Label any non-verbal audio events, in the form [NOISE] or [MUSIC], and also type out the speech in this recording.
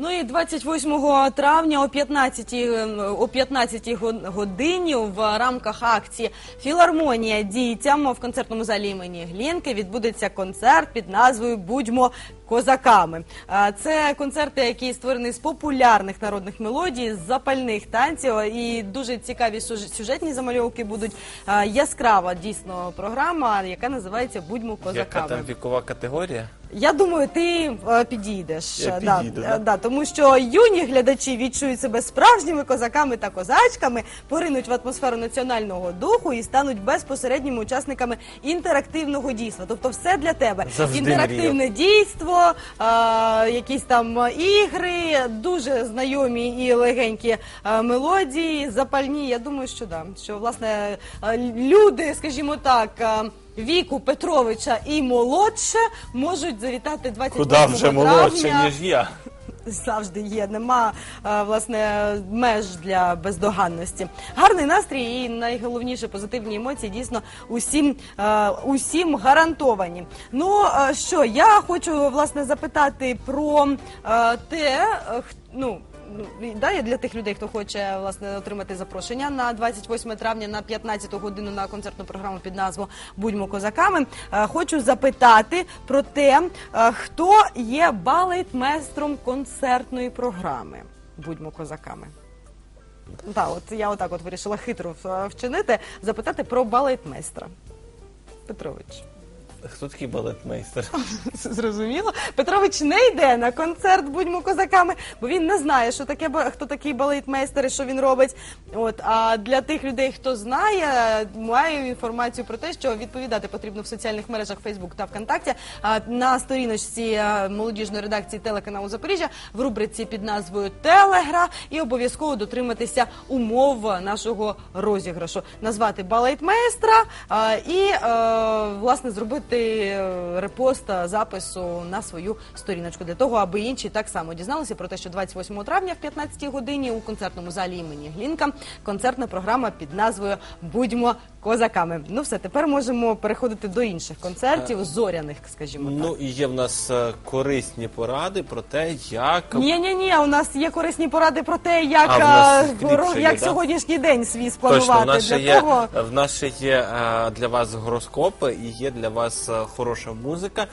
Ну і 28 травня о 15, е, о 15 го- годині в рамках акції Філармонія дітям в концертному залі імені Глінки відбудеться концерт під назвою Будьмо козаками. Це концерти, які створені з популярних народних мелодій, з запальних танців і дуже цікаві сюжетні замальовки будуть. Яскрава дійсно програма, яка називається Будьмо Яка козаками. там вікова категорія? Я думаю, ти е, підійдеш. Я да, підійду, е, да? да, тому що юні глядачі відчують себе справжніми козаками та козачками, поринуть в атмосферу національного духу і стануть безпосередніми учасниками інтерактивного дійства. Тобто, все для тебе. Завжди Інтерактивне дійство, е, якісь там е, ігри, дуже знайомі і легенькі е, мелодії, запальні. Я думаю, що да, що власне е, люди, скажімо так. е, Віку Петровича і молодше можуть завітати 28 Куда вже молодше, ніж я. Завжди є, нема е, власне меж для бездоганності. Гарний настрій і найголовніше позитивні емоції дійсно усім, е, усім гарантовані. Ну е, що я хочу власне запитати про е, те, е, ну. Ну, Да, я для тих людей, хто хоче власне отримати запрошення на 28 травня на 15 годину на концертну програму під назвою Будьмо козаками. Е, Хочу запитати про те, е, хто є балетмейстром концертної програми Будьмо козаками. Так, от я отак от вирішила хитро е, вчинити, запитати про балетмейстра. Петрович. Хто такий балетмейстер? [LAUGHS] Зрозуміло. Петрович не йде на концерт Будьмо козаками, бо він не знає, що таке хто такий балетмейстер і що він робить. От а для тих людей, хто знає, маю інформацію про те, що відповідати потрібно в соціальних мережах Facebook та ВКонтакті. А на сторіночці молодіжної редакції телеканалу Запоріжжя в рубриці під назвою Телегра і обов'язково дотриматися умов нашого розіграшу. Назвати балетмейстра і е, власне зробити репост е, запису на свою сторіночку. Для того, аби інші так само дізналися про те, що 28 травня в 15 годині у концертному залі імені Глінка концертна програма під назвою Будьмо козаками. Ну все, тепер можемо переходити до інших концертів, зоряних, скажімо так. Ну і є в нас е, корисні поради про те, як Ні, ні, ні, у нас є корисні поради про те, як, А, в нас е, кліп ро- ще є, як да? сьогоднішній день свій точно спланувати. в нас ще для є того... в нас ще є е, для вас гороскопи і є для вас е, хороша музика.